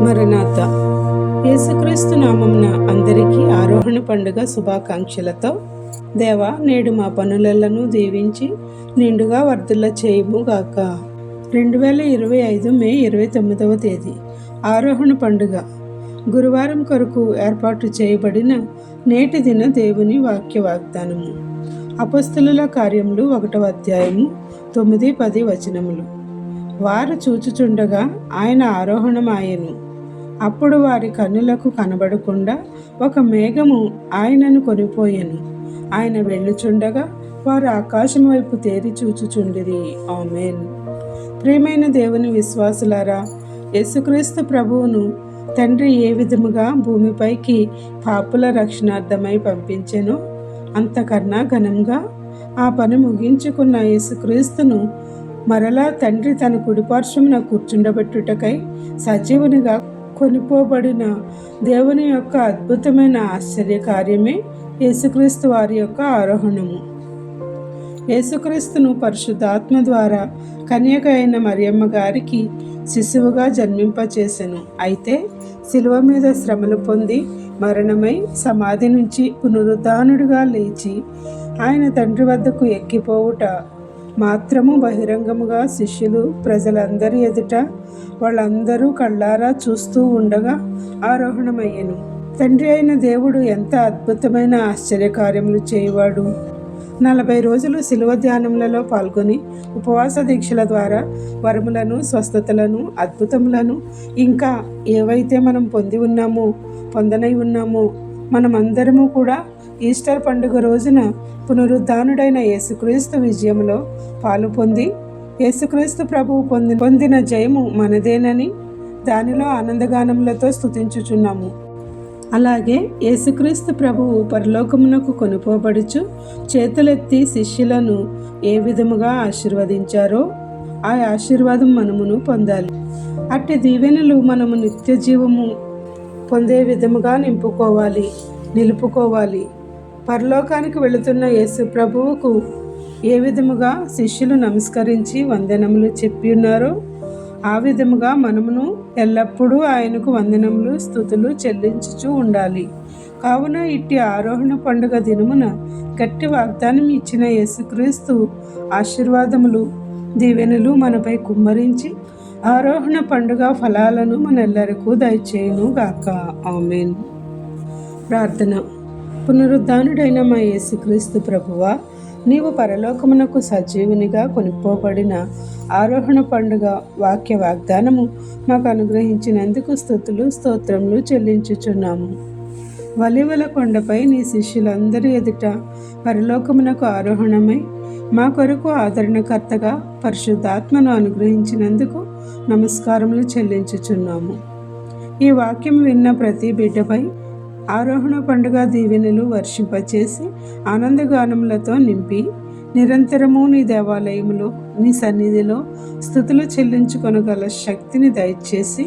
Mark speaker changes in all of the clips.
Speaker 1: మరణాత. యేసుక్రీస్తు నామమున అందరికీ ఆరోహణ పండుగ శుభాకాంక్షలతో దేవా నేడు మా పనులను దీవించి నిండుగా వర్ధుల చేయముగాక. రెండు వేల ఇరవై ఐదు మే ఇరవై తొమ్మిదవ తేదీ. ఆరోహణ పండుగ. గురువారం కొరకు ఏర్పాటు చేయబడిన నేటి దిన దేవుని వాక్య వాగ్దానము అపస్తుల కార్యములు ఒకటవ అధ్యాయము తొమ్మిది పది వచనములు. వారు చూచుచుండగా ఆయన ఆరోహణమాయను. అప్పుడు వారి కన్నులకు కనబడకుండా ఒక మేఘము ఆయనను కొనిపోయెను. ఆయన వెళ్ళుచుండగా వారు ఆకాశం వైపు తేరి చూచుచుండిరి. ఆమెన్. ప్రియమైన దేవుని విశ్వాసులారా యేసుక్రీస్తు ప్రభువును తండ్రి ఏ విధముగా భూమిపైకి పాపుల రక్షణార్థమై పంపించెనో అంతకన్నా ఘనంగా ఆ పని ముగించుకున్న యేసుక్రీస్తును మరలా తండ్రి తన కుడిపార్శ్వమున కూర్చుండబెట్టుటకై సజీవునిగా కొనిపోబడిన దేవుని యొక్క అద్భుతమైన ఆశ్చర్య కార్యమే యేసుక్రీస్తు వారి యొక్క ఆరోహణము. యేసుక్రీస్తును పరిశుద్ధాత్మ ద్వారా కన్యక అయిన మరియమ్మ గారికి శిశువుగా జన్మింపచేసెను. అయితే శిలువ మీద శ్రమలు పొంది మరణమై సమాధి నుంచి పునరుద్ధానుడిగా లేచి ఆయన తండ్రి వద్దకు ఎక్కిపోవుట మాత్రము బహిరంగముగా శిష్యులు ప్రజలందరి ఎదుట వాళ్ళందరూ కళ్ళారా చూస్తూ ఉండగా ఆరోహణమయ్యను. తండ్రి అయిన దేవుడు ఎంత అద్భుతమైన ఆశ్చర్యకార్యములు చేయవాడు. నలభై రోజులు శిలువ ధ్యానములలో పాల్గొని ఉపవాస దీక్షల ద్వారా వరములను స్వస్థతలను అద్భుతములను ఇంకా ఏవైతే మనం పొంది ఉన్నామో పొందనై ఉన్నామో మనమందరము కూడా ఈస్టర్ పండుగ రోజున పునరుద్ధానుడైన యేసుక్రీస్తు విజయంలో పాలు పొంది యేసుక్రీస్తు ప్రభువు పొంది పొందిన జయము మనదేనని దానిలో ఆనందగానములతో స్తుతించుచున్నాము. అలాగే యేసుక్రీస్తు ప్రభువు పరలోకమునకు కొనుపోబడుచు చేతులెత్తి శిష్యులను ఏ విధముగా ఆశీర్వదించారో ఆ ఆశీర్వాదం మనమును పొందాలి. అట్టి దీవెనలు మనము నిత్య జీవము పొందే విధముగా నింపుకోవాలి నిలుపుకోవాలి. పరలోకానికి వెళుతున్న యేసు ప్రభువుకు ఏ విధముగా శిష్యులు నమస్కరించి వందనములు చెప్పి ఉన్నారో ఆ విధముగా మనమును ఎల్లప్పుడూ ఆయనకు వందనములు స్థుతులు చెల్లించుచూ ఉండాలి. కావున ఇట్టి ఆరోహణ పండుగ దినమున గట్టి వాగ్దానం ఇచ్చిన యేసుక్రీస్తు ఆశీర్వాదములు దీవెనలు మనపై కుమ్మరించి ఆరోహణ పండుగ ఫలాలను మనెల్లరకు దయచేయును గాక ఆమెన్. ప్రార్థన. పునరుద్ధానుడైన మా యేసుక్రీస్తు ప్రభువా నీవు పరలోకమునకు సజీవునిగా కొనుక్కోబడిన ఆరోహణ పండుగ వాక్య వాగ్దానము మాకు అనుగ్రహించినందుకు స్థుతులు స్తోత్రములు చెల్లించుచున్నాము. వలివల కొండపై నీ శిష్యులందరి ఎదుట పరలోకమునకు ఆరోహణమై మా కొరకు ఆదరణకర్తగా పరిశుద్ధాత్మను అనుగ్రహించినందుకు నమస్కారములు చెల్లించుచున్నాము. ఈ వాక్యం విన్న ప్రతి బిడ్డపై ఆరోహణ పండుగ దీవెనలు వర్షింపచేసి ఆనందగానములతో నింపి నిరంతరము నీ దేవాలయములో నీ సన్నిధిలో స్థుతులు చెల్లించుకొనగల శక్తిని దయచేసి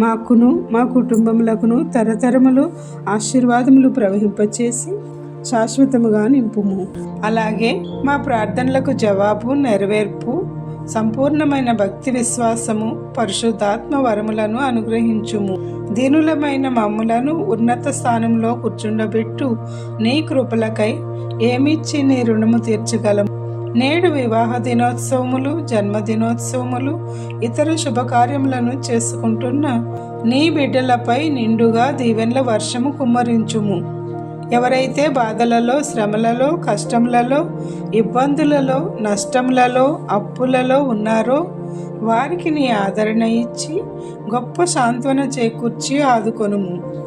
Speaker 1: మాకును మా కుటుంబములకును తరతరములు ఆశీర్వాదములు ప్రవహింపచేసి శాశ్వతముగా నింపుము. అలాగే మా ప్రార్థనలకు జవాబు నెరవేర్పు సంపూర్ణమైన భక్తి విశ్వాసము పరిశుద్ధాత్మ వరములను అనుగ్రహించుము. దీనులమైన మమ్ములను ఉన్నత స్థానంలో కూర్చుండబెట్టు. నీ కృపలకై ఏమిచ్చి నీ రుణము తీర్చగలము? నేడు వివాహ దినోత్సవములు జన్మదినోత్సవములు ఇతర శుభకార్యములను చేసుకుంటున్న నీ బిడ్డలపై నిండుగా దీవెన్ల వర్షము కుమ్మరించుము. ఎవరైతే బాధలలో శ్రమలలో కష్టములలో ఇబ్బందులలో నష్టములలో అప్పులలో ఉన్నారో వారికి నీ ఆదరణ ఇచ్చి గొప్ప సాంత్వన చేకూర్చి ఆదుకొనుము.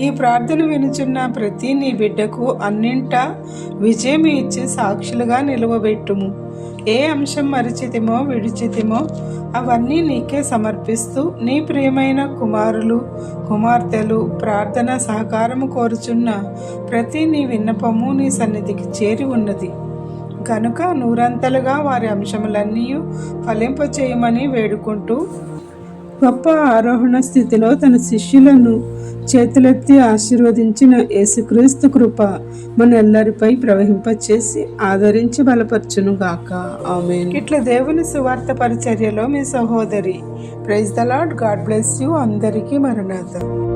Speaker 1: ఈ ప్రార్థన వినుచున్న ప్రతి నీ బిడ్డకు అన్నింటా విజయం ఇచ్చి సాక్షులుగా నిలవబెట్టుము. ఏ అంశం మరిచితిమో విడిచితిమో అవన్నీ నీకే సమర్పిస్తూ నీ ప్రియమైన కుమారులు కుమార్తెలు ప్రార్థన సహకారము కోరుచున్న ప్రతి నీ విన్నపము నీ సన్నిధికి చేరి ఉన్నది. కనుక నూరంతలుగా వారి అంశములన్నీ ఫలింపచేయమని వేడుకుంటూ గొప్ప ఆరోహణ స్థితిలో తన శిష్యులను చేతులెత్తి ఆశీర్వదించిన యేసుక్రీస్తు కృప మన ప్రవహింపచేసి ఆదరించి బలపరచునుగాక. ఆమె ఇట్లా దేవుని సువార్త పరిచర్యలో మీ సహోదరి praise the lord God bless you. అందరికీ మరణాథం